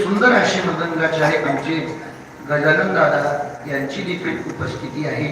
सुंदर असे आहे आमचे गजानन दादा. यांची देखील उपस्थिती आहे.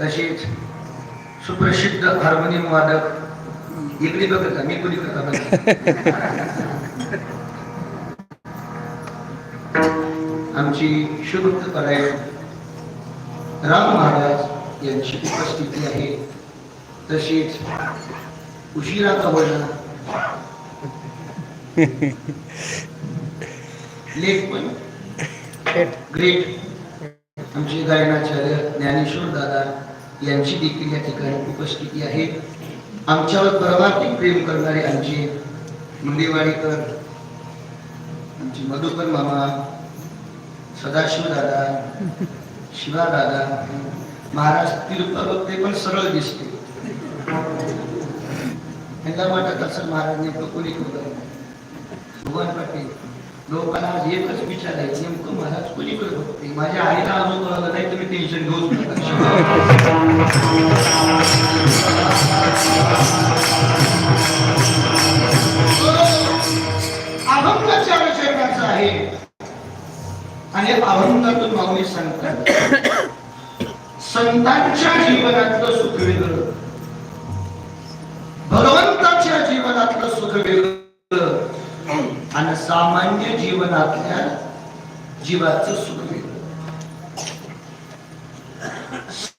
तसेच सुप्रसिद्ध हार्मोनियम वादक इकडे बघत मी कुणी आमची शुद्ध परायण राम महाराज यांची उपस्थिती आहे. तसेच उशिरा कवळला लेख पण. ग्रेट. आमचे गायनाचार्य ज्ञानेश्वर दादा यांची देखील या ठिकाणी उपस्थिती आहे. आमच्यावर परमार्थिक प्रेम करणारे आमचे मुंडेवाडीकर आमचे मधुकर मामा सदाशिव दादा शिवा दादा महाराज तिरुपती ते पण सरळ दिसते. त्यांना वाटत असं महाराज नेमकं कोणी केलं भगवान पाटील लोकांना आज एकच विचार आहे नेमकं महाराज कोणी बघते माझ्या आईला अजून कळलं नाही तुम्ही टेन्शन घेऊच हो! अभंगाच्या विचाराचा आहे. आणि अभंगातून माऊली सांगतात. संतांच्या जीवनातलं सुख वेगळं. भगवंताच्या जीवनातलं सुख वेगळं. आणि सामान्य जीवनातल्या जीवाचं सुख वेगळं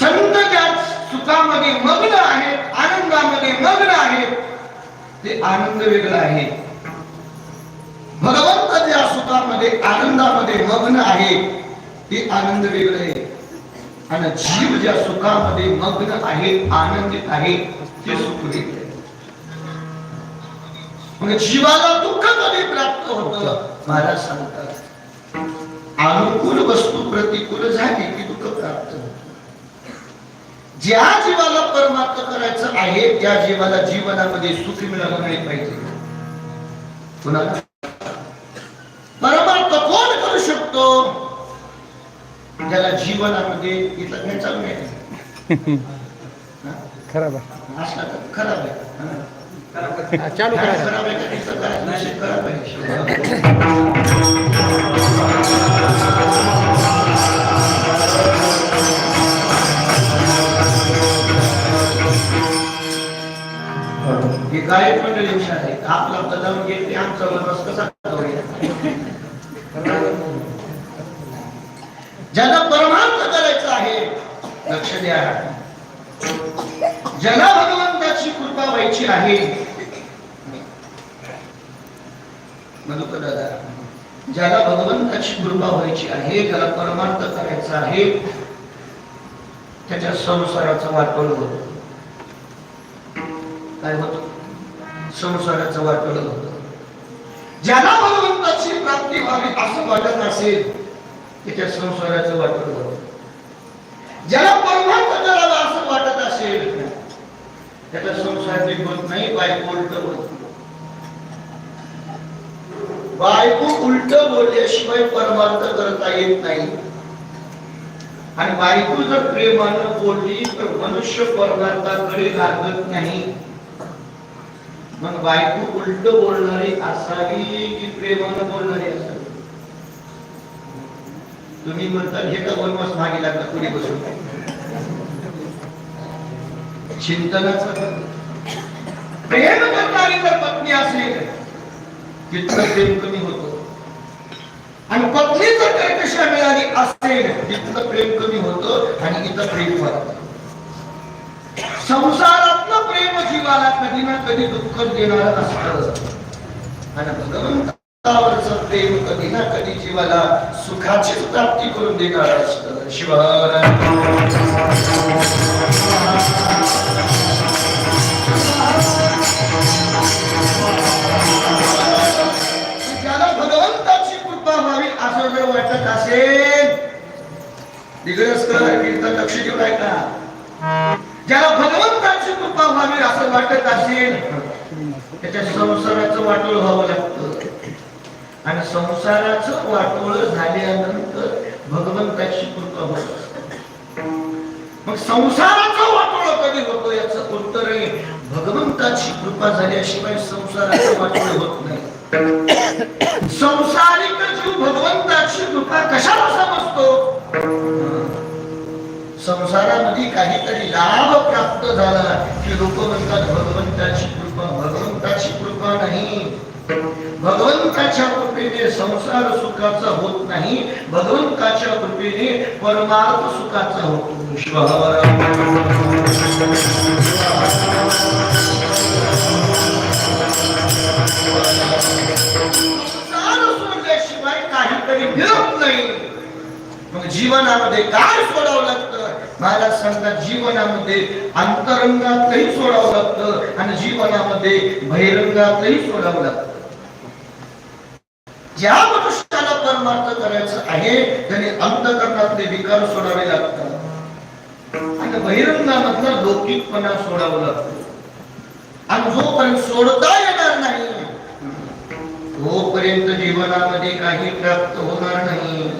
संत ज्या सुखामध्ये मग्न आहेत आनंदामध्ये मग्न आहेत ते आनंद वेगळा आहे. भगवंत ज्या सुखामध्ये आनंदामध्ये मग्न आहे ते आनंद वेगळं आहे. आणि जीव ज्या सुखामध्ये मग्न आहे आनंदित आहे ते सुख वेगळं मग जीवाला दुःख कधी प्राप्त होतं. महाराज सांगतात. अनुकूल वस्तू प्रतिकूल झाली की दुःख प्राप्त होतं. ज्या जीवाला परमार्थ करायचं आहे त्या जीवाला जीवनामध्ये सुख मिळालं नाही पाहिजे. कुणाला? परमार्थ कोण करू शकतो? ज्याला जीवनामध्ये इथं काही चालू नाही हा? खराब आहे असला तर खराब आहे. हा. हा, चालू आहे हे गायक मंडळी आपला घेते आमचा वनवास कसा ज्याला परमार्थ करायचा आहे लक्ष द्या. ज्याला भगवंताची कृपा व्हायची आहे. दादा ज्याला भगवंताची कृपा व्हायची आहे ज्याला परमार्थ करायचा आहे त्याच्या संसाराचं वाटोळ होत. काय होत? संसाराचं वाटोळ होत. ज्याला भगवंताची प्राप्ती व्हावी असं वाटत असेल त्याच्या संसाराचं वाटोळ होत. ज्याला परमार्थ करावा असं वाटत असेल त्याचा संसार होत नाही बायको उलट होत बायको उलट बोलल्याशिवाय परमार्थ करता येत नाही. आणि बायको जर प्रेमानं बोलली तर मनुष्य परमार्थाकडे लागत नाही. मग बायको उलट बोलणारी असावी की प्रेमानं बोलणारी असावी? तुम्ही म्हणता हे का वनवास मागे लागला कुणी बसून. चिंतनाचा प्रेम करणारी जर पत्नी असेल तितकं प्रेम कमी होतो. आणि पत्नी जर कर्कशा मिळाली असेल तितकं प्रेम कमी होतं आणि इथं प्रेम वाढत. संसारातलं प्रेम जीवाला कधी ना कधी दुःख देणार असत. आणि भगवंतावरच प्रेम कधी ना कधी जीवाला सुखाची प्राप्ती करून देणार असत. शिवाय असं जर वाटत असेल दिग्रस्कर कीर्तन लक्ष देऊ ऐका ज्याला भगवंताची कृपा व्हावी असं वाटत असेल त्याच्या संसाराचं वाटोळ व्हावं लागतं. आणि संसाराचं वाटोळ झाल्यानंतर भगवंताची कृपा होत मग संसाराचं वाटोळ कधी होतो याच उत्तर आहे भगवंताची कृपा झाल्याशिवाय संसाराचं वाटोळ होत नाही. संसार लाभ प्राप्त झाला की लोक म्हणतात भगवंताची कृपा भगवंताची कृपा नाही. भगवंताच्या कृपेने संसार सुखाचा होत नाही. भगवंताच्या कृपेने परमार्थ सुखाचा होतो संसार सोडल्याशिवाय काहीतरी मिळत नाही. मग जीवनामध्ये काय सोडावं लागतं? मला सांगतात जीवनामध्ये अंतरंगातही सोडावं लागतं आणि जीवनामध्ये बहिरंगातही सोडावं लागतं. ज्या मनुष्याला परमार्थ करायचं आहे त्याने अंतकरणातले विकार सोडावे लागतात. आणि बहिरंगामधला लौकिकपणा सोडावं लागतो. आणि जोपर्यंत सोडता येणार नाही तोपर्यंत जीवनामध्ये काही प्राप्त होणार नाही.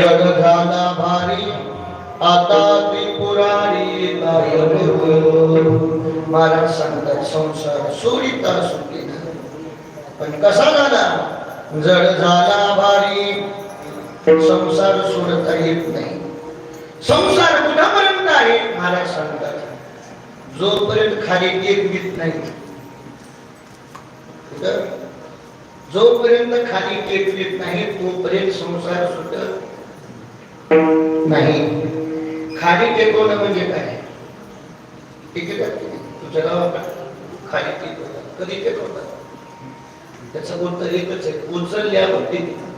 जग झाला भारी आता त्रिपुरारी महाराज सांगतात संसार सोडिता सुटेना पण कसा झाला? जड झाला भारी। संसार सोडता येत नाही. संसार कुठापर्यंत आहे? महाराज सांगतात. जोपर्यंत खाली टेक घेत नाही जोपर्यंत खाली टेक येत नाही तोपर्यंत संसार सुटत नाही. खाली टेकवणं म्हणजे काय? ठीक आहे तुझ्या गावात खाली टेकवतात कधी टेकवतात त्याचं उत्तर एकच आहे. उचलल्यावर टिकतात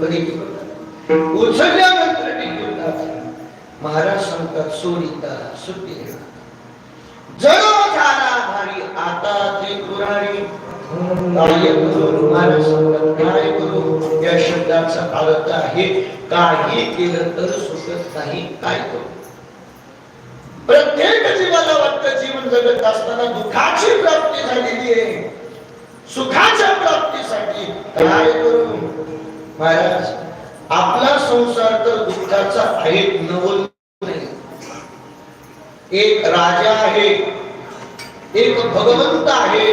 कधी टिकवतात उचलल्यानंतर टिकवतात महाराज सांगतात सोडिता सुट्टी जड झाला भारी आता ते कुरारी काय करू महाराज सांगतात काय करू या शब्दाचा अर्थ आहे काही केलं तर सुटत नाही काय करू प्रत्येक जीवाला वाटतं जीवन जगत असताना दुःखाची प्राप्ती झालेली आहे सुखाच्या प्राप्तीसाठी काय करू महाराज आपला संसार तर दुःखाचा आहे नवल एक राजा आहे एक भगवंत आहे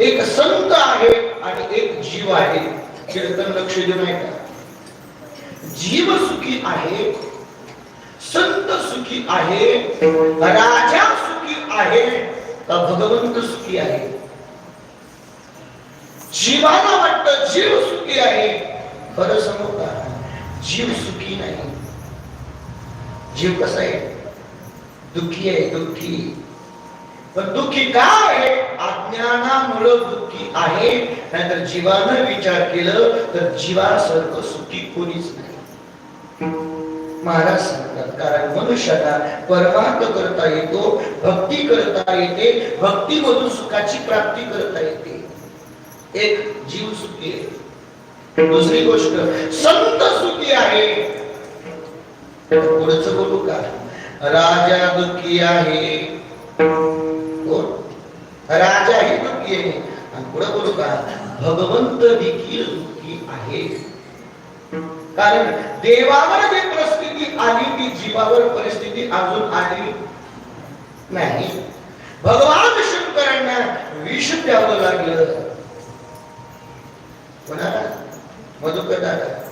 एक संत आहे आणि एक जीव आहे. कीर्तन लक्ष देऊ नये का जीव सुखी आहे संत सुखी आहे राजा सुखी आहे का भगवंत सुखी आहे. जीवाला वाटतं जीव सुखी आहे खरं सांगू का? जीव सुखी नाही. जीव कसा आहे? दुःखी आहे दुःखी. पण दुःखी का आहे? अज्ञानामुळे दुःखी आहे. नाहीतर जीवानं विचार केलं तर जीवासारखं सुखी कोणीच नाही. महाराज सांगतात कारण मनुष्याला परमार्थ करता येतो भक्ती करता येते भक्तीमधून सुखाची प्राप्ती करता येते. एक जीव सुखी आहे. दुसरी गोष्ट संत सुखी आहे. पुढचं बोलू का? राजा दुःखी आहे. कोण राजाही दुःखी आहे. आणि पुढे बोलू का? भगवंत देखील दुःखी आहे. कारण देवावर जी परिस्थिती आली ती जीवावर परिस्थिती अजून आली नाही. भगवान शंकरांना विष द्यावं लागलं. कोणाला? मधुकर दादा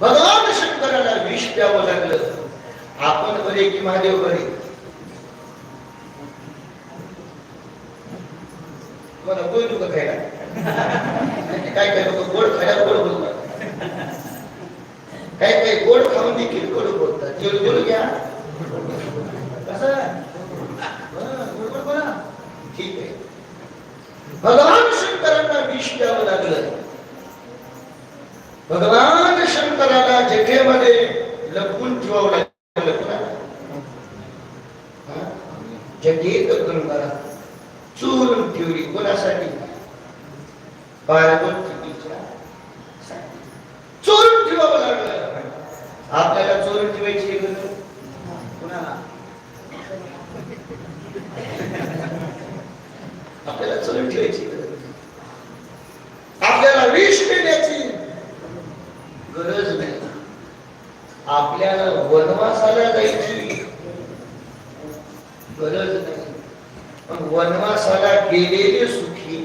भगवान शंकराला विष द्यावं लागलं. आपण बरे की महादेव बरे मला गोड तुका खायला काय काय लोक गोड खायला गोड बोलतात. काय काय गोड खाऊन देखील गोड बोलतात. जेवढ जेवढ घ्या. ठीक आहे. भगवान शंकरांना विष द्यावं लागलं. भगवान शंकराला जठेमध्ये लपवून ठेवावं लागलं? जठेत चोरून ठेवली कोणासाठी पार्वतीच्या साठी. चोरून ठेवावं लागलं आपल्याला चोरून ठेवायची गरज कुणाला आपल्याला चोरून ठेवायची गरज नाही. आपल्याला विष देण्याची गरज नाही आपल्याला वनवासाला जायची गरज नाही पण वनवासाला गेलेले सुखी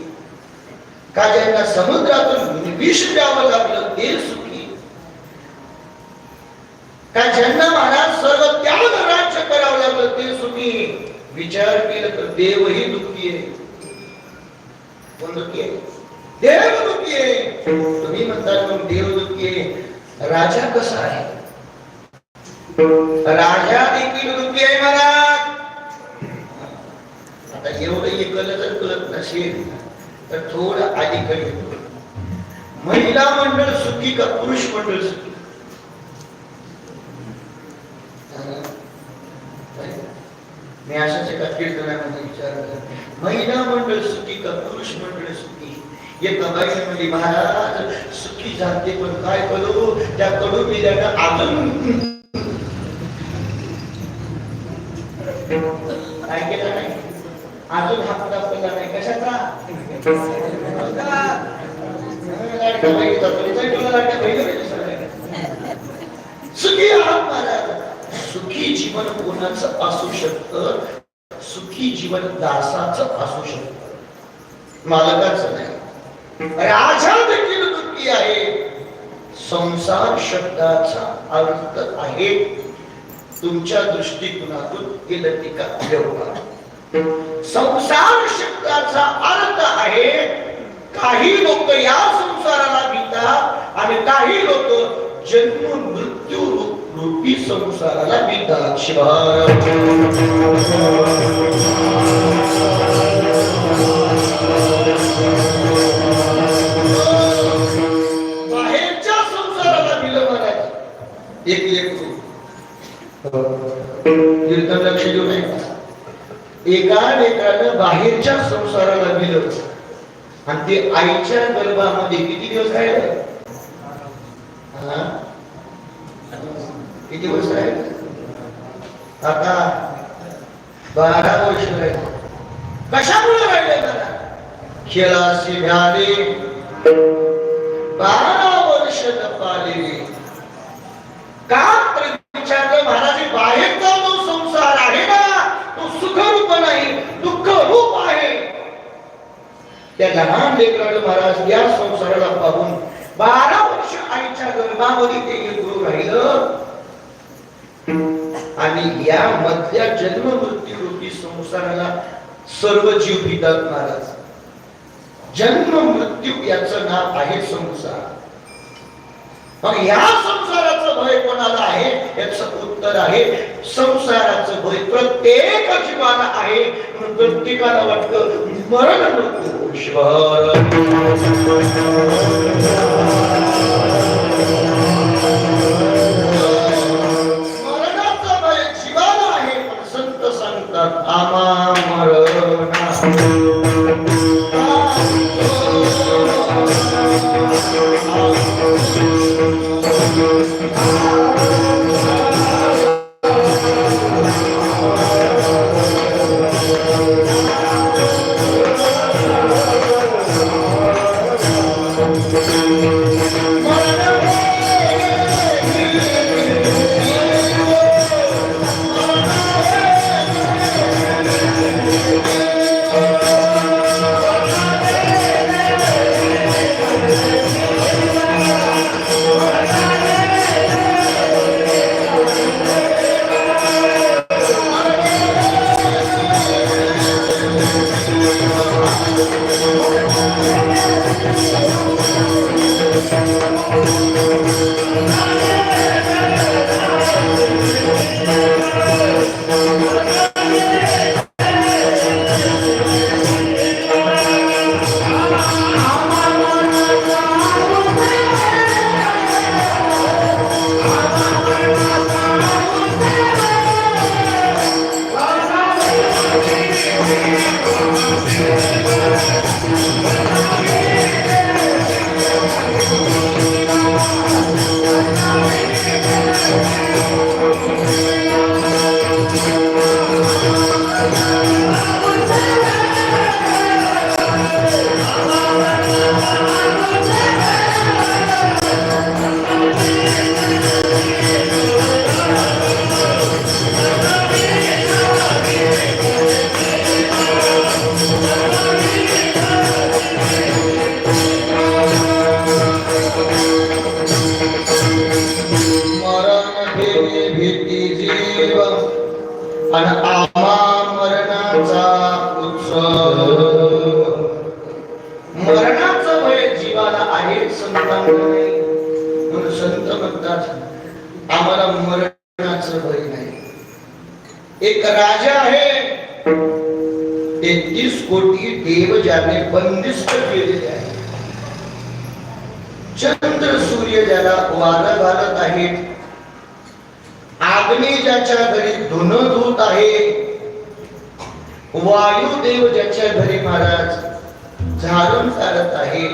का ज्यांना समुद्रातून विष द्यावं लागलं ते सुखी का ज्यांना महाराज सर्व त्याग राज्य करावं लागलं ते सुखी विचार केलं तर देवही दुःखी आहे कोण दुःखी आहे देव दुःखी आहे म्हणतात मग देव दुःखी राजा कसा आहे? राजा देखील दुःखी आहे महाराज. आता एवढं एकलं जर कळत नसेल तर थोडं अलीकडे महिला मंडळ सुखी का पुरुष मंडळ सुखी? मी अशाच एका कीर्तनामध्ये विचार महिला मंडळ सुखी का पुरुष मंडळ सुखी? महाराज सुखी जाते पण काय करू? त्या कडू पिल्यानं अजून काय केलं नाही? अजून हप्ता पडला नाही. कशाचा? सुखी आहात महाराज. सुखी जीवन कोणाचं असू शकत? सुखी जीवन दासाच असू शकत. मालकाचं नाही. राजा देखील दुःखी आहे. संसार शब्दाचा अर्थ आहे तुमच्या दृष्टिकोनातून केलं टीका व्यवहार. संसार शब्दाचा अर्थ आहे काही लोक या संसाराला भितात आणि काही लोक जन्म मृत्यू रूपी संसाराला भितात शिवाय आणि ते आईच्या गर्भामध्ये किती दिवस राहिले? किती वर्ष राहिले आता बारा वर्ष राहिले कशामुळे राहिले मला? खेळाशी भ्याले बारा वर्ष पाले का विचारलं? महाराज, हे त्या लहान लेकराला महाराज या संसाराला पाहून बारा वर्ष आईच्या गर्भामध्ये ते लेकरू राहिलं. आणि या मधल्या जन्म मृत्यू रूपी संसाराला सर्व जीव पितात महाराज. जन्म मृत्यू याच नाव आहे संसार. मग या संसारात भय कोणाला आहे याचं उत्तर आहे संसाराचं भय प्रत्येक जीवाला आहे म्हणून प्रत्येकाला वाटतं मरण नको ईश्वर. मरणाचं भय जीवाला आहे पण संत सांगतात आमा मरणा मरणाचं भय नाही. एक राजा आहे तेहतीस कोटी देव ज्याने बंदिस्त केलेले आहे. चंद्र सूर्य ज्याला वारं घालत आहेत आग्ने ज्याच्या घरी धुन धुत आहे वायुदेव ज्याच्या घरी महाराज झाडून चालत आहे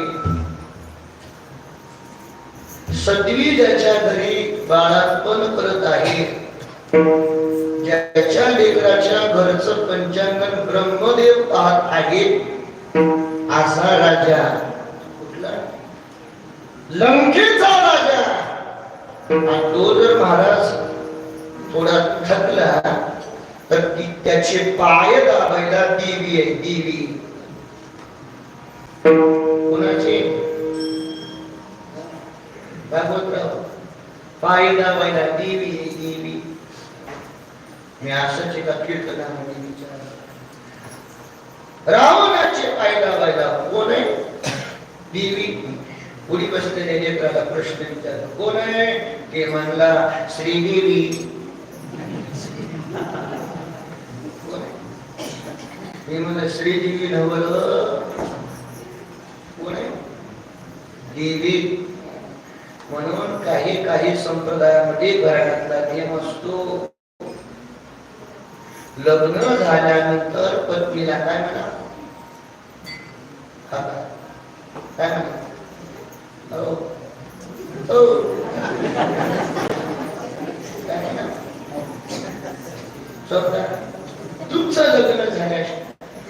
सदवी ज्याच्या घरी बाळापण करत आहे. ज्याच्या लेकराच्या घरचं पंचांगण ब्रह्मदेव पाहत आहे असा राजा कुठला? लंकेचा राजा. तो जर महाराज थोडा थकला तर ती त्याचे पाय दाबायला देवी आहे देवी. कोणाचे? पाय दाबायला देवी आहे देवी. मी असंच एका कीर्तनामध्ये विचार रावणाचे पाय दाबायला कोण आहे? देवी. पुढी बसलेले लेकराला प्रश्न विचारला कोण आहे? ते म्हणला श्रीदेवी. कोण आहे? मी म्हणलं श्रीदेवी नवल कोण आहे? देवी. म्हणून काही काही संप्रदायामध्ये घराण्यातला नियम असतो. लग्न झाल्यानंतर पत्नीला काय म्हणा? काय म्हणा? तुमचं लग्न झाल्या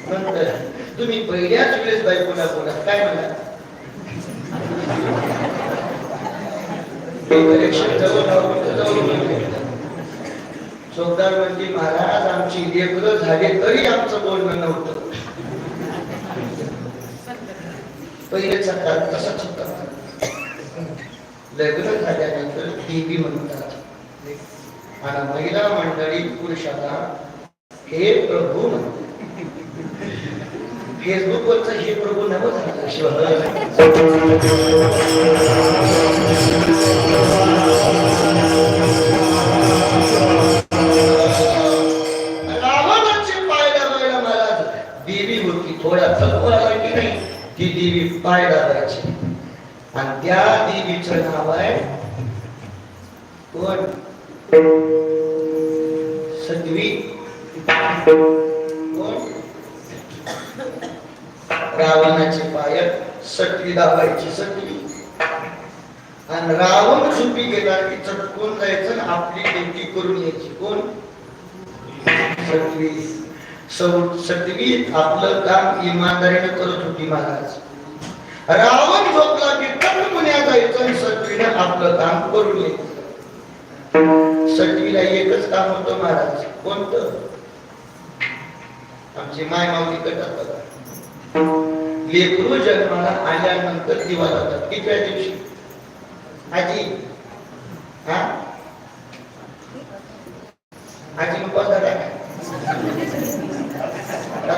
नंतर तुम्ही पहिल्याच वेळेस बायकोला बोला काय म्हणा? चौदार म्हणजे महाराज आमची लेकरं झाले तरी आमचं बोलणं नव्हतं पहिले काळ तसाच होता लग्न झाल्यानंतर देवी म्हणतात आणि महिला मंडळी पुरुषाला हे प्रभू म्हणतात. फेसबुक वरच हे प्रभू नव झालं शिवाय पाय आणि त्या देवीचं नाव आहे कोण? सद्वी कोण? रावणाचे पाय सटवी दाबायची सटवी आणि रावण झुपी गेला की चटकून जायचं आणि आपली बेटी करून यायची. कोण? सटवी सौ- आपलं काम इमानदारीने करत होती महाराज. रावण झोपला की तटमुन्या जायचं आणि सटवीनं आपलं काम करून यायचं. सटवीला एकच काम होतं महाराज. कोणतं? आमची माय माऊली कटात लेकरू जन्माला आल्यानंतर दिवा जातात कितव्या दिवशी? आजी. हा? आजी उपवास धरा का?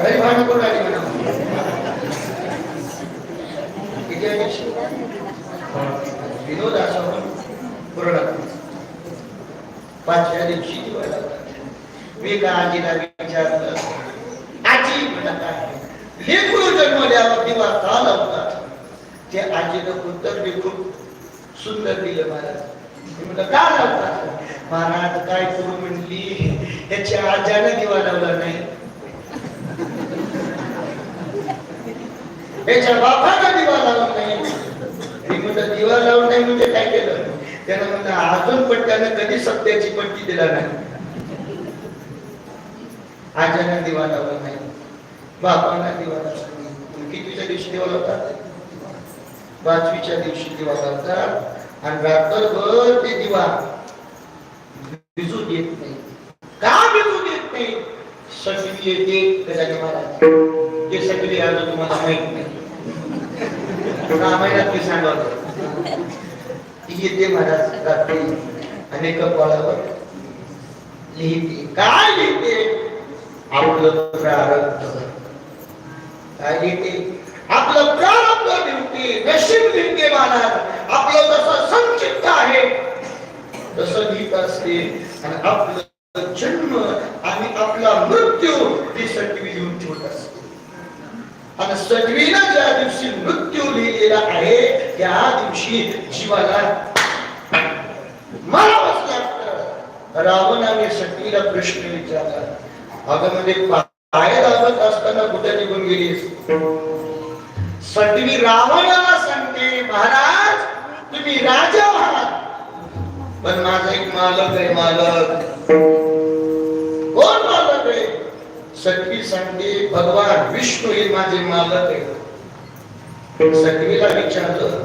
घरी भांडण करून आली म्हणा. कितव्या दिवशी विनोद असा पूर्ण पाचव्या दिवशी दिवा मी का आजीला विचारलं? आजी म्हणत आहे लेकरू जन्मल्यावर दिवा का लावतात? ते आजीनं उत्तर बी खूप सुंदर दिलं महाराज. मी म्हटलं का लावता? महाराज काय करू म्हणली? त्याच्या आजानं दिवा लावला नाही. त्याच्या बापानं दिवा लावला नाही. मी म्हटलं दिवा लावून नाही म्हणजे काय केलं? त्यानं म्हणलं अजून पण त्यानं कधी सत्याची पट्टी दिला नाही. आजानं दिवा लावला नाही. बापांना दिवा लावला नाही. कितवीच्या दिवशी दिवा लावतात? पाचवीच्या दिवशी दिवा लावतात? आणि रात्रभर ते दिवा भिजू देत नाही. का भिजू देत नाही? सगळी येते गजानन महाराज. ते सगळी आज तुम्हाला माहीत नाही. रामायणात मी सांगत ती येते महाराज रात्री अनेक कपाळावर. लिहिते. काय लिहिते? आपलं प्रारब्ध. काय लिहिते? आपलं प्राण आपलं लिहिते नशीब लिहिते मानत आपलं जसं संचित आहे तसं गीत असते. आणि आपलं जन्म आणि आपला मृत्यू ही सटवी लिहून ठेवत असते. आणि सटवीला ज्या दिवशी मृत्यू लिहिलेला आहे त्या दिवशी जीवाला मरावंच लागतं. रावणाने सटवीला प्रश्न विचारला अगं म्हणजे पाय दाबत असताना कुठे निघून गेलीस? सटवी रावणाला सांगते महाराज तुम्ही राजा आहात पण माझा एक मालक आहे मालक. कोण मालक आहे? सटवी सांगते भगवान विष्णू हे माझे मालक आहे सटवीला विचारलं